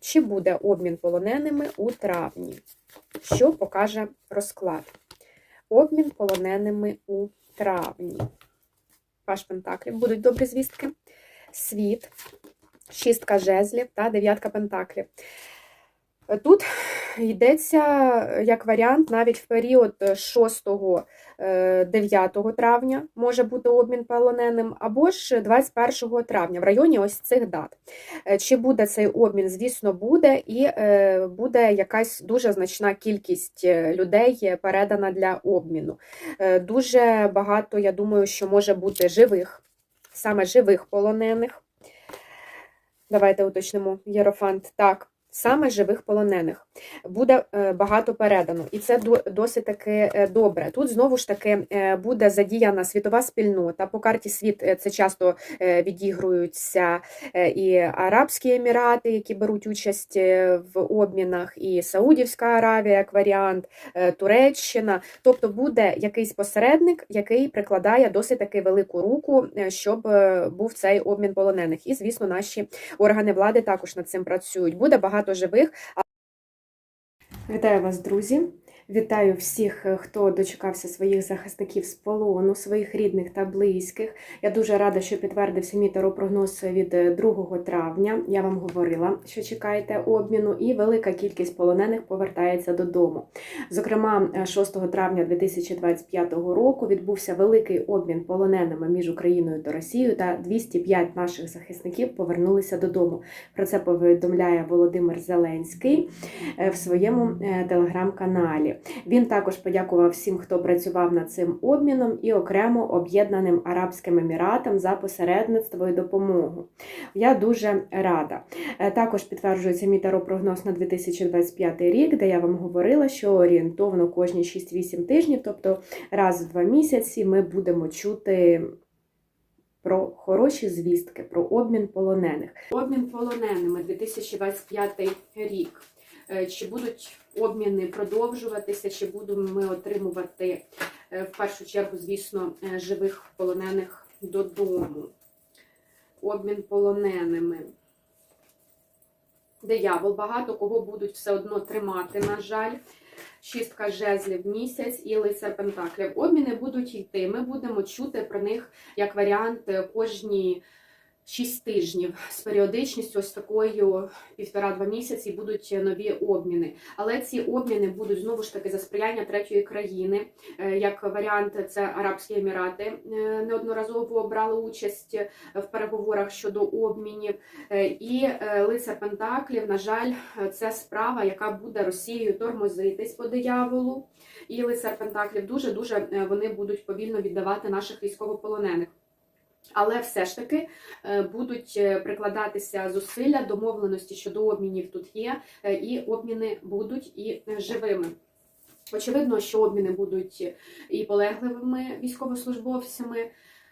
Чи буде обмін полоненими у травні? Що покаже розклад? Обмін полоненими у травні. Паш Пентаклів будуть добрі звістки. Світ, шістка жезлів та дев'ятка пентаклів. Тут йдеться як варіант навіть в період 6-9 травня може бути обмін полоненим, або ж 21 травня в районі ось цих дат. Е, Чи буде цей обмін? Звісно, буде, і е, буде якась дуже значна кількість е, людей передана для обміну. Е, Дуже багато, я думаю, що може бути живих, саме живих полонених. Давайте уточнимо Єрофант. Так, саме живих полонених буде е, багато передано, і це досить таки е, добре. Тут знову ж таки е, буде задіяна світова спільнота. По карті світ це часто відігруються і Арабські Емірати, які беруть участь в обмінах, і Саудівська Аравія як варіант, Туреччина. Тобто буде якийсь посередник, який прикладає досить таки велику руку, щоб був цей обмін полонених. І, звісно, наші органи влади також над цим працюють. Буде багато живих. Вітаю вас, друзі! Вітаю всіх, е, хто дочекався своїх захисників з полону, своїх рідних та близьких. Я дуже рада, що підтвердився мій таропрогноз від е, 2 травня. Я вам говорила, що чекаєте обміну, і велика кількість полонених повертається додому. Зокрема, е, 6 травня 2025 року відбувся великий обмін полоненими між Україною та Росією, та 205 наших захисників повернулися додому. Про це повідомляє Володимир Зеленський е, в своєму е, телеграм-каналі. Він також подякував всім, хто працював над цим обміном, і окремо об'єднаним Арабським Еміратам за посередництво і допомогу. Я дуже рада. Е, Також підтверджується мій таропрогноз на 2025 рік, де я вам говорила, що орієнтовно кожні 6-8 тижнів, тобто раз в два місяці, ми будемо чути. Про хороші звістки, про обмін полонених. Обмін полоненими 2025 рік. Е, Чи будуть обміни продовжуватися, чи будемо ми отримувати е, в першу чергу, звісно, е, живих полонених додому. Обмін полоненими. Диявол, багато кого будуть все одно тримати, на жаль. Шістка жезлів місяць і лицар Пентаклів. Обміни будуть йти. Ми будемо чути про них як варіант е, кожні 6 тижнів з періодичністю ось такою півтора-два місяці будуть нові обміни. Але ці обміни будуть знову ж таки за сприяння третьої країни. Е, Як варіант, це Арабські Емірати е, неодноразово брали участь в переговорах щодо обмінів. Е, І е, лицар Пентаклів, на жаль, е, це справа, яка буде Росією тормозитись по дияволу. І лицар Пентаклів дуже дуже вони будуть повільно віддавати наших військовополонених. Але все ж таки е, будуть е, прикладатися зусилля, домовленості щодо обмінів тут є, е, і обміни будуть і живими. Очевидно, що обміни будуть і полегливими військовослужбовцями.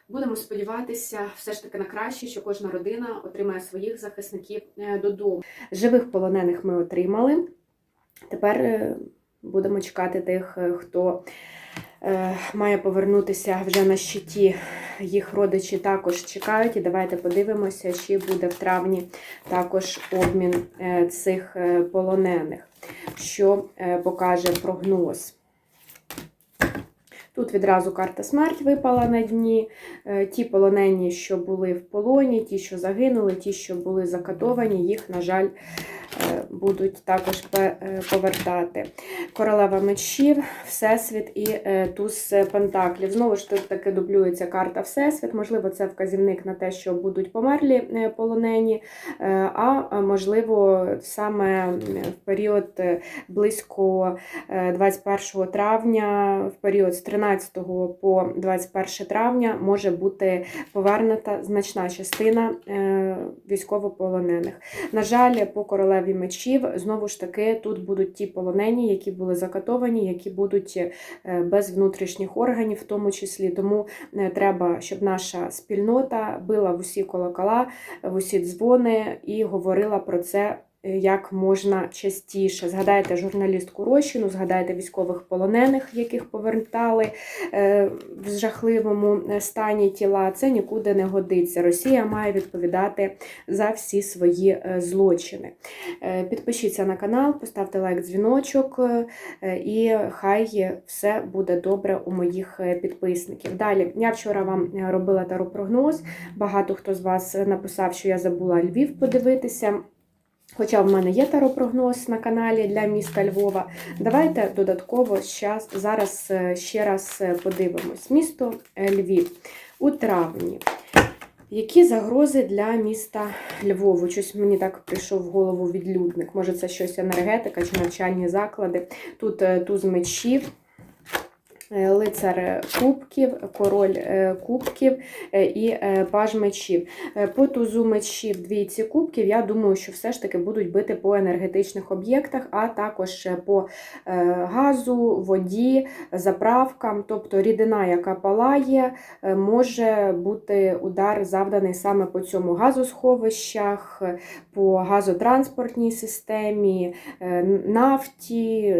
Будемо сподіватися, все ж таки на краще, що кожна родина отримає своїх захисників додому. Живих полонених ми отримали. Тепер будемо чекати тих, хто має повернутися вже на щиті. Їх родичі також чекають. І давайте подивимося, чи буде в травні також обмін е, цих е, полонених, що е, покаже прогноз. Тут відразу карта смерть випала на дні. Е, Ті полонені, що були в полоні, ті, що загинули, ті, що були закатовані, їх, на жаль, е, будуть також е, повертати. Королева мечів, Всесвіт і е, туз Пентаклів. Знову ж таки дублюється карта Всесвіт. Можливо, це вказівник на те, що будуть померлі е, полонені, е, а е, можливо, саме в період е, близько е, 21 травня, в період з 13 по 21 травня може бути повернута значна частина е, військовополонених. На жаль, по королеві мечів знову ж таки тут будуть ті полонені, які були закатовані, які будуть е, без внутрішніх органів, в тому числі. Тому е, треба, щоб наша спільнота била в усі колокола, в усі дзвони і говорила про це як можна частіше. Згадайте журналістку Рощину, згадайте військових полонених, яких повертали е, в жахливому е, стані тіла. Це нікуди не годиться. Росія має відповідати за всі свої е, злочини. Е, Підпишіться на канал, поставте лайк, дзвіночок, е, і хай все буде добре у моїх е, підписників. Далі, я вчора вам е, робила таропрогноз. Багато хто з вас написав, що я забула Львів подивитися. Хоча в мене є таропрогноз на каналі для міста Львова. Давайте додатково зараз е, ще раз е, подивимось. Місто Львів у травні. Які загрози для міста Львову? Щось мені так прийшов в голову відлюдник. Може, це щось енергетика чи навчальні заклади. Тут е, туз мечів, лицар кубків, король е, кубків е, і е, паж мечів. Е, По тузу мечів двійці кубків, я думаю, що все ж таки будуть бити по енергетичних об'єктах, а також е, по е, газу, воді, заправкам, тобто рідина, яка палає, е, може бути удар завданий саме по цьому газосховищах, е, по газотранспортній системі, е, нафті.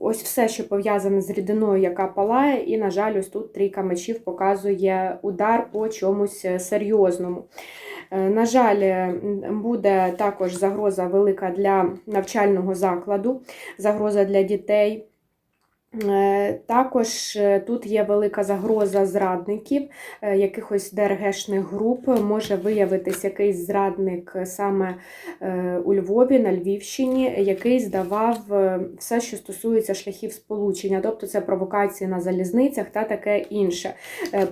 Ось все, що пов'язане з рідиною, яка палає, і, на жаль, ось тут трійка мечів показує удар по чомусь е, серйозному. Е, На жаль, е, буде також загроза велика для навчального закладу, загроза для дітей. Е, Також е, тут є велика загроза зрадників, е, якихось ДРГшних груп. Може виявитись якийсь зрадник саме у Львові, на Львівщині, який здавав все, що стосується шляхів сполучення, тобто це провокації на залізницях та таке інше.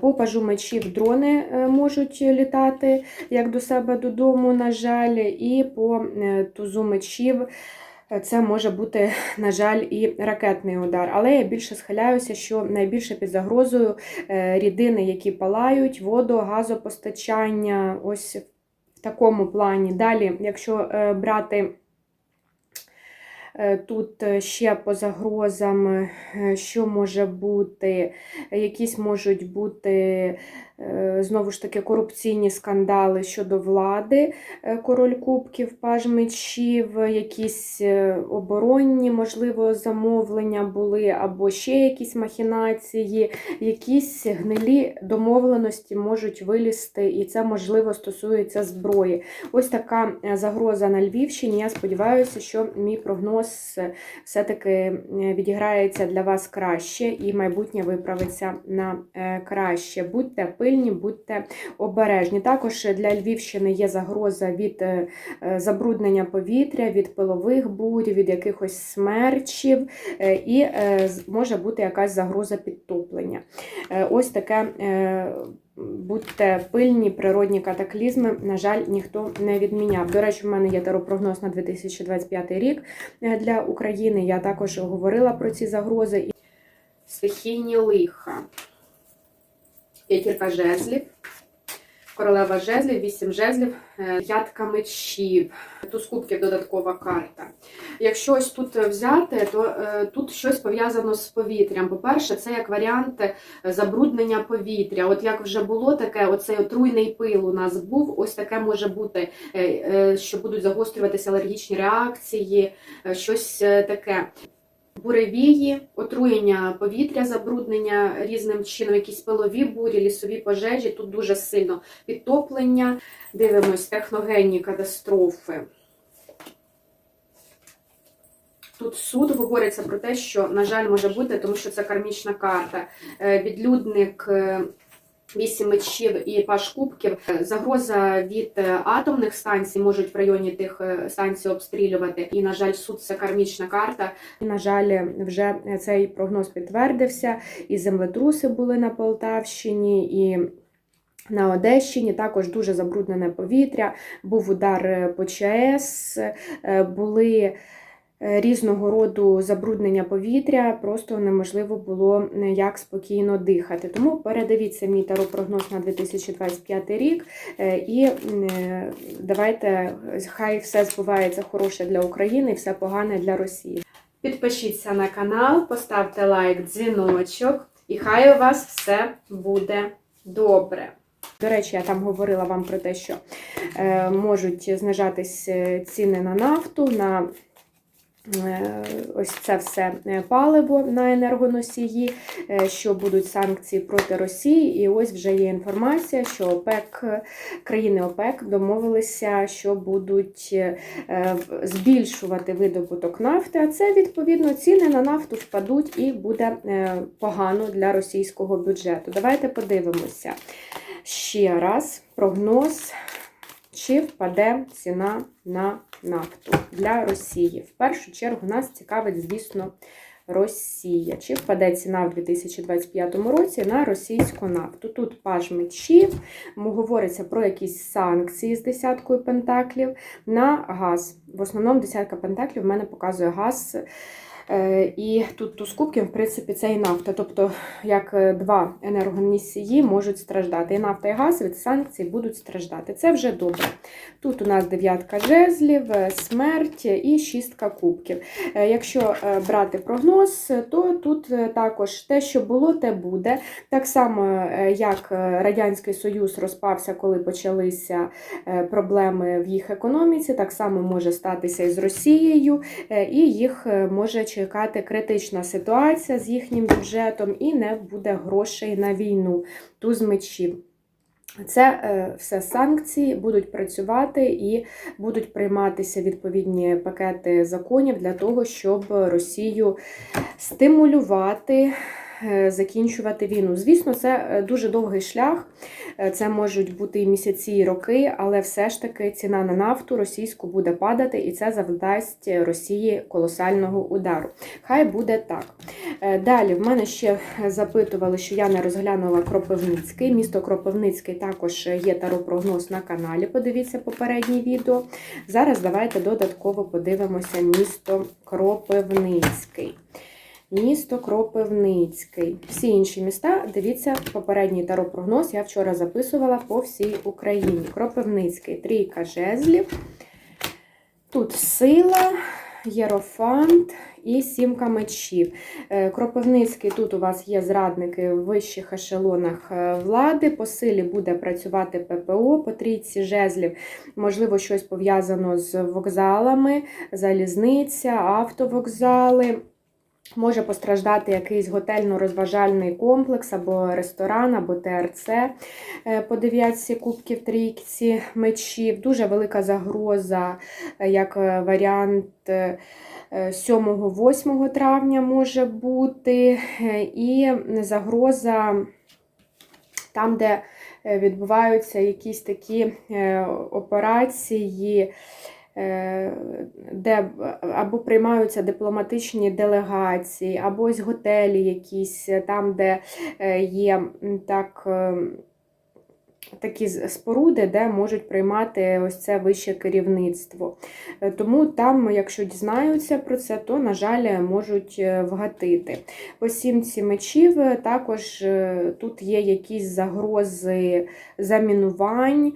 По пажу мечів дрони можуть літати як до себе додому, на жаль, і по тузу мечів. Це може бути, на жаль, і ракетний удар. Але я більше схиляюся, що найбільше під загрозою е, рідини, які палають, водо, газопостачання, ось в такому плані. Далі, якщо е, брати тут е, ще по загрозам, е, що може бути, якісь можуть бути е, знову ж таки корупційні скандали щодо влади, е, король кубків, паж мечів, якісь е, оборонні, можливо, замовлення були, або ще якісь махінації, якісь гнилі домовленості можуть вилізти, і це можливо стосується зброї. Ось така е, загроза на Львівщині. Я сподіваюся, що мій прогноз е, все-таки е, відіграється для вас краще, і майбутнє виправиться на е, краще. Будьте пильні, будьте обережні. Також для Львівщини є загроза від е, забруднення повітря, від пилових бурь, від якихось смерчів, і може бути якась загроза підтоплення. Ось таке. Будьте пильні, природні катаклізми, на жаль, ніхто не відміняв. До речі, в мене є теропрогноз на 2025 рік е, для України. Я також говорила про ці загрози. стихійні лиха. П'ятірка жезлів, королева жезлів, вісім жезлів, е, п'ятка мечів, туз кубків додаткова карта. Якщо ось тут взяти, то е, тут щось пов'язано з повітрям. По-перше, це як варіант е, забруднення повітря. От як вже було таке, оцей отруйний пил у нас був, ось таке може бути, що будуть загострюватися алергічні реакції, щось таке. Буревії, отруєння повітря, забруднення різним чином, якісь пилові бурі, лісові пожежі. Тут дуже сильно підтоплення. Дивимось техногенні катастрофи. Тут суд говориться про те, що, на жаль, може бути, тому що це кармічна карта. Е, Відлюдник. Вісім мечів і паш кубків. Загроза від е, атомних станцій можуть в районі тих е, станцій обстрілювати. І, на жаль, суд це кармічна карта. І, на жаль, вже цей прогноз підтвердився. І землетруси були на Полтавщині, і на Одещині також дуже забруднене повітря. Був удар е, по ЧАЕС, були різного роду забруднення повітря, просто неможливо було ніяк спокійно дихати. Тому передивіться мій таропрогноз на 2025 рік е, і е, давайте хай все збувається хороше для України і все погане для Росії. Підпишіться на канал, поставте лайк, дзвіночок, і хай у вас все буде добре. До речі, я там говорила вам про те, що е, можуть знижатись е, ціни на нафту, на е, ось це все е, паливо на енергоносії, е, що будуть санкції проти Росії. І ось вже є інформація, що ОПЕК, країни ОПЕК домовилися, що будуть е, збільшувати видобуток нафти, а це відповідно ціни на нафту впадуть і буде е, погано для російського бюджету. Давайте подивимося ще раз прогноз, чи впаде ціна на нафту для Росії. В першу чергу нас цікавить, звісно, Росія. Чи впаде ціна в 2025 році на російську нафту? Тут паж мечів, говориться про якісь санкції з десяткою пентаклів на газ. В основному десятка пентаклів в мене показує газ. Е, І тут туз кубків, в принципі, це і нафта. Тобто, як е, два енергоносії можуть страждати. І нафта, і газ від санкцій будуть страждати. Це вже добре. Тут у нас дев'ятка жезлів, е, смерть і шістка кубків. Якщо брати прогноз, то тут також те, що було, те буде. Так само, як Радянський Союз розпався, коли почалися проблеми в їх економіці, так само може статися і з Росією, і їх може чекати критична ситуація з їхнім бюджетом, і не буде грошей на війну. Туз мечів. Це е, все санкції будуть працювати і будуть прийматися відповідні пакети законів для того, щоб Росію стимулювати. Е, Закінчувати війну. Звісно, це е, дуже довгий шлях, Е, це можуть бути і місяці, і роки, але все ж таки ціна на нафту російську буде падати, і це завдасть Росії колосального удару. Хай буде так. Далі в мене ще запитували, що я не розглянула Кропивницький. Місто Кропивницький також є таропрогноз на каналі. Подивіться попереднє відео. Зараз давайте додатково подивимося місто Кропивницький. Місто Кропивницький. Всі інші міста, дивіться, попередній таропрогноз я вчора записувала по всій Україні. Кропивницький, трійка жезлів. Тут сила, єрофант і сімка мечів. Е, Кропивницький, тут у вас є зрадники в вищих ешелонах е, влади. По силі буде працювати ППО, по трійці жезлів, можливо, щось пов'язано з вокзалами, залізниця, автовокзали. Може постраждати якийсь готельно-розважальний комплекс або ресторан, або ТРЦ е, по дев'ятці кубків трійці мечів. Дуже велика загроза, е, як е, варіант. е, 7-8 травня може бути, і загроза там, де відбуваються якісь такі операції, де б- або приймаються дипломатичні делегації, або ось готелі якісь, е, там, де е, є так. е, Такі споруди, де можуть приймати ось це вище керівництво. Е, Тому там, якщо дізнаються про це, то, на жаль, можуть е, вгатити. По сімці мечів е, також е, тут є якісь загрози замінувань, е,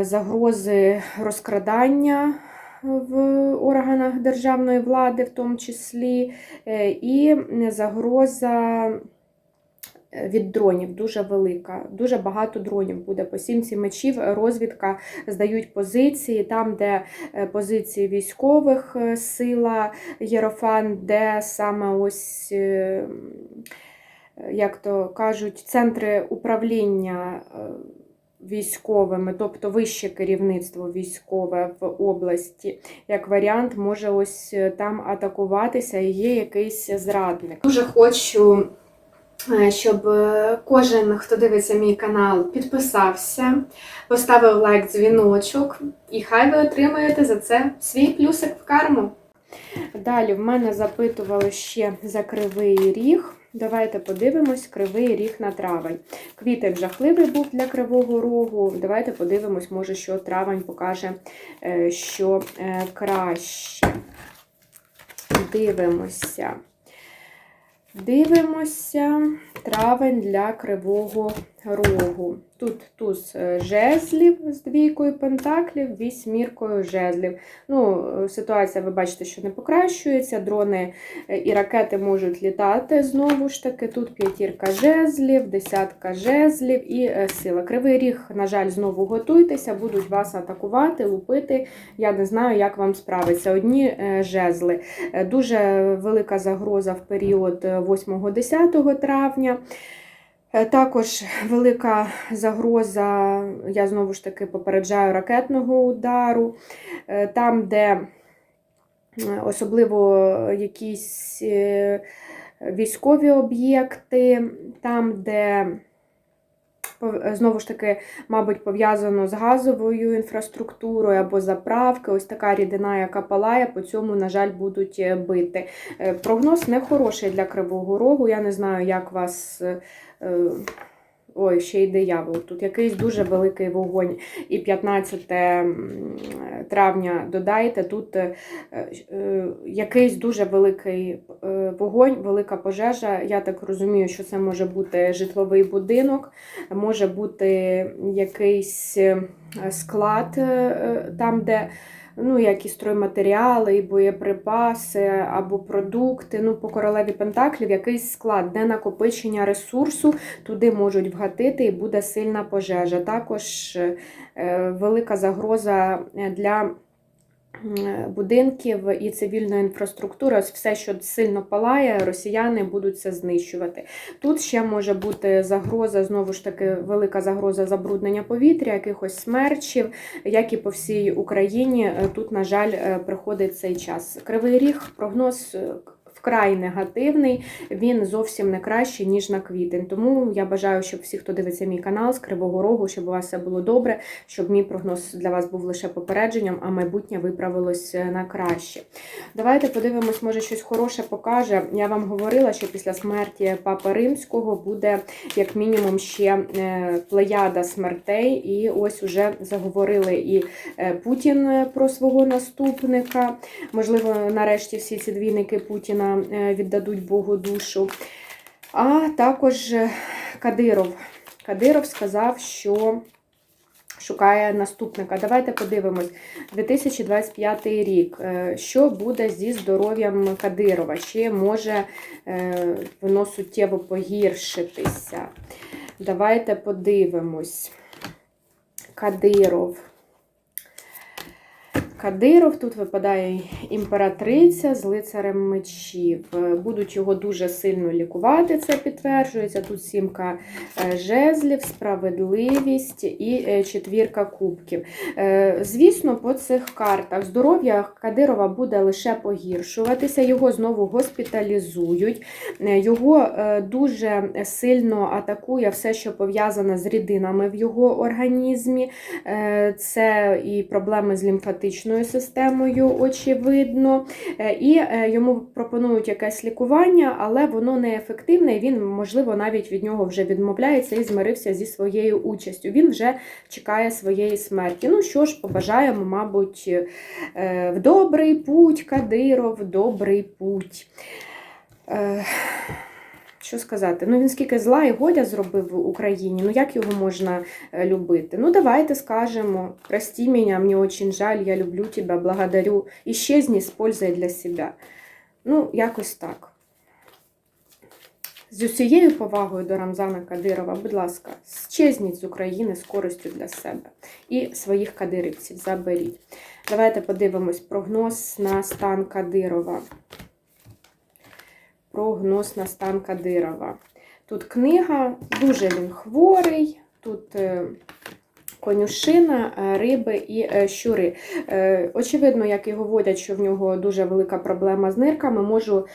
загрози розкрадання в органах державної влади, в тому числі, е, і загроза. е, Від дронів дуже велика, дуже багато дронів буде по сімці мечів. Розвідка здають позиції там, де е, позиції військових е, сила Єрофан, де саме ось, е, як то кажуть, центри управління е, військовими, тобто вище керівництво військове в області, як варіант, може ось е, там атакуватися і є якийсь зрадник. Дуже хочу, е, щоб е, кожен, хто дивиться мій канал, підписався, поставив лайк, дзвіночок, і хай ви отримаєте за це свій плюсик в карму. Далі в мене запитували ще за кривий ріг. Давайте подивимось кривий ріг на травень. Квітень жахливий був для кривого рогу. Давайте подивимось, може, що травень покаже, е, що е, краще. Дивимося. Дивимося травень для кривого рогу. Тут туз е, жезлів з двійкою пентаклів, вісьміркою жезлів. Ну, е, ситуація, ви бачите, що не покращується. Дрони е, і ракети можуть літати знову ж таки. Тут п'ятірка жезлів, десятка жезлів і сила. Кривий ріг, на жаль, знову готуйтеся, будуть вас атакувати, лупити. Я не знаю, як вам справиться. Одні жезли. Дуже велика загроза в період е, 8-10 травня. Е, Також велика загроза, я знову ж таки попереджаю ракетного удару. Е, Там, де е, особливо якісь військові об'єкти, там, де знову ж таки, мабуть, пов'язано з газовою інфраструктурою або заправки, ось така рідина, яка палає, по цьому, на жаль, будуть бити. Прогноз не хороший для Кривого Рогу. Я не знаю, як вас. Е, Ой, ще й диявол. Тут якийсь дуже великий вогонь. І 15 травня додайте, тут е, е, якийсь дуже великий вогонь, велика пожежа. Я так розумію, що це може бути житловий будинок, може бути якийсь склад, там, де ну, як і стройматеріали, і боєприпаси або продукти. Ну, по королеві Пентаклів якийсь склад, де накопичення ресурсу, туди можуть вгатити і буде сильна пожежа. Також е, велика загроза для м, будинків і цивільної інфраструктури. Ось все, що сильно палає, росіяни будуть це знищувати. Тут ще може бути загроза, знову ж таки, велика загроза забруднення повітря, якихось смерчів, як і по всій Україні. Е, Тут, на жаль, е, приходить цей час. Кривий ріг, прогноз. Вкрай негативний, він зовсім не кращий, ніж на квітень. Тому я бажаю, щоб всі, хто дивиться мій канал з Кривого Рогу, щоб у вас все було добре, щоб мій прогноз для вас був лише попередженням, а майбутнє виправилось е, на краще. Давайте подивимось, може щось хороше покаже. Я вам говорила, що після смерті Папи Римського буде як мінімум ще е, плеяда смертей. І ось уже заговорили і е, Путін про свого наступника. Можливо, нарешті всі ці двійники Путіна віддадуть Богу душу. А також е, Кадиров. Кадиров сказав, що шукає наступника. Давайте подивимось. 2025 рік. Е, Що буде зі здоров'ям Кадирова? Чи може е, воно суттєво погіршитися? Давайте подивимось. Кадиров. Кадиров, тут випадає імператриця з лицарем мечів. Е, Будуть його дуже сильно лікувати, це підтверджується. Тут сімка е, жезлів, справедливість і е, четвірка кубків. Звісно, по цих картах здоров'я Кадирова буде лише погіршуватися, його знову госпіталізують, його дуже сильно атакує все, що пов'язане з рідинами в його організмі. Це і проблеми з лімфатичною системою, очевидно. Е, І е, йому пропонують якесь лікування, але воно неефективне, і він, можливо, навіть від нього вже відмовляється і змирився зі своєю участю. Він вже чекає своєї смерті. Ну що ж, побажаємо, мабуть, е, в добрий путь, Кадиров, в добрий путь. Що сказати? Ну він скільки зла і годя зробив в Україні. Ну як його можна е, любити? Ну давайте скажемо: прости мене, мені очень жаль, я люблю тебе, благодарю. Исчезни з пользою для себе. Ну, якось так. З усією повагою до Рамзана Кадирова, будь ласка, щезніть з України з користю для себе і своїх кадирівців заберіть. Давайте подивимось прогноз на стан Кадирова. Прогноз на стан Кадирова. Тут книга, дуже він хворий, тут е, конюшина, е, риби і е, щури. Е, Очевидно, як і говорять, що в нього дуже велика проблема з нирками, можу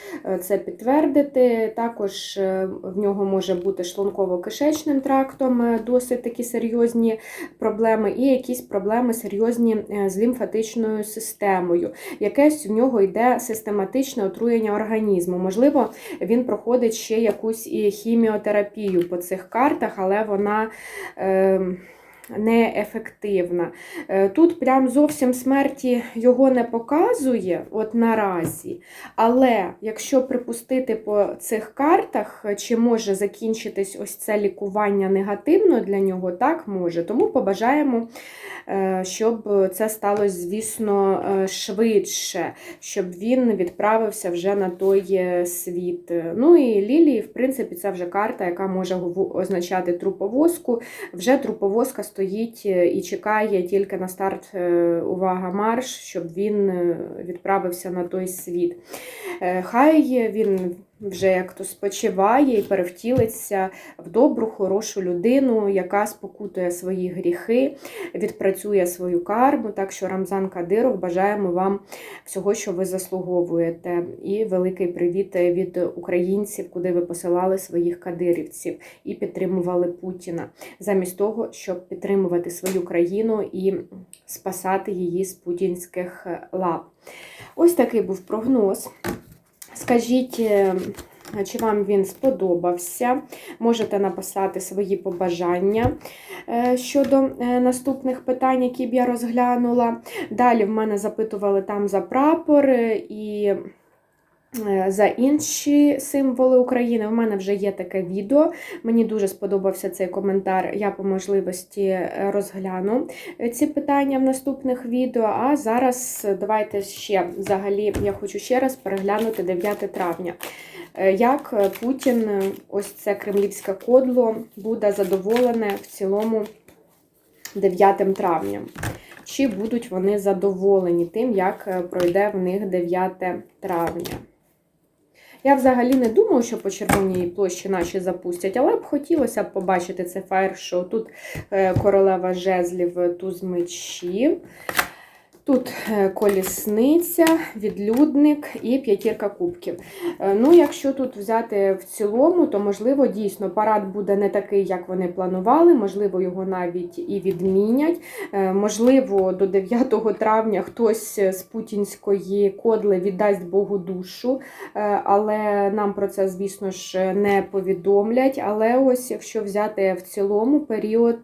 це підтвердити. Також в нього може бути шлунково-кишечним трактом досить такі серйозні проблеми, і якісь проблеми серйозні з лімфатичною системою. Якесь в нього йде систематичне отруєння організму. Можливо, він проходить ще якусь і хіміотерапію по цих картах, але вона. Е, неефективна. Е, Тут прям зовсім смерті його не показує, от наразі. Але якщо припустити по цих картах, чи може закінчитись ось це лікування негативно для нього, так може. Тому побажаємо, е, щоб це сталося, звісно, е, швидше, щоб він відправився вже на той світ. Ну і Лілії, в принципі, це вже карта, яка може означати труповозку. Вже труповозка стоїть е, і чекає тільки на старт е, увага марш, щоб він е, відправився на той світ. Хай він вже як то спочиває і перевтілиться в добру, хорошу людину, яка спокутує свої гріхи, відпрацює свою карму. Так що Рамзан Кадиров бажаємо вам всього, що ви заслуговуєте. І великий привіт від українців, куди ви посилали своїх кадирівців і підтримували Путіна, замість того, щоб підтримувати свою країну і спасати її з путінських лап. Ось такий був прогноз. Скажіть, е, чи вам він сподобався? Можете написати свої побажання е, щодо е, наступних питань, які б я розглянула. Далі в мене запитували там за прапор і за інші символи України. В мене вже є таке відео. Мені дуже сподобався цей коментар. Я по можливості е, розгляну е, ці питання в наступних відео. А зараз е, давайте ще взагалі я хочу ще раз переглянути 9 травня. Е, Як е, Путін, е, ось це кремлівське кодло, буде задоволене в цілому 9 травня? Чи будуть вони задоволені тим, як е, пройде в них 9 травня? Я взагалі не думаю, що по червоній площі наші запустять, але б хотілося б побачити це фаєр-шоу. Тут е, королева жезлів, туз мечів. Тут е, колісниця, відлюдник і п'ятірка кубків. Е, Ну, якщо тут взяти в цілому, то можливо дійсно парад буде не такий, як вони планували. Можливо, його навіть і відмінять. Е, Можливо, до 9 травня хтось з путінської кодли віддасть Богу душу, але нам про це, звісно ж, не повідомлять. Але ось якщо взяти в цілому період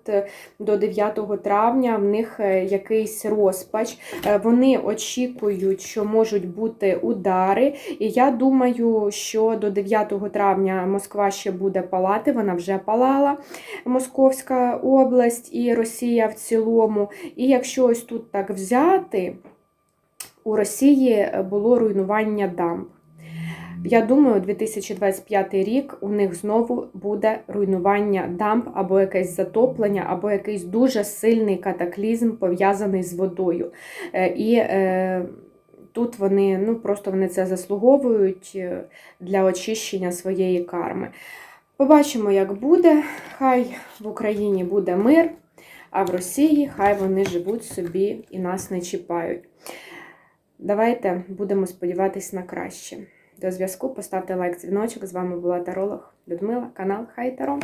до 9 травня, в них якийсь розпач. Е, Вони очікують, що можуть бути удари. І я думаю, що до 9 травня Москва ще буде палати. Вона вже палала Московська область і Росія в цілому. І якщо ось тут так взяти, у Росії було руйнування дамб. Я думаю, 2025 рік у них знову буде руйнування дамб або якесь затоплення, або якийсь дуже сильний катаклізм пов'язаний з водою. Е, І е, тут вони ну просто вони це заслуговують е, для очищення своєї карми. Побачимо, як буде. Хай в Україні буде мир, а в Росії хай вони живуть собі і нас не чіпають. Давайте будемо сподіватись на краще. До зв'язку поставте лайк, дзвіночок. З вами була Таролог Людмила, канал Хай Таро.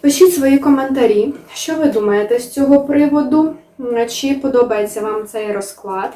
Пишіть свої коментарі, що ви думаєте з цього приводу, чи подобається вам цей розклад.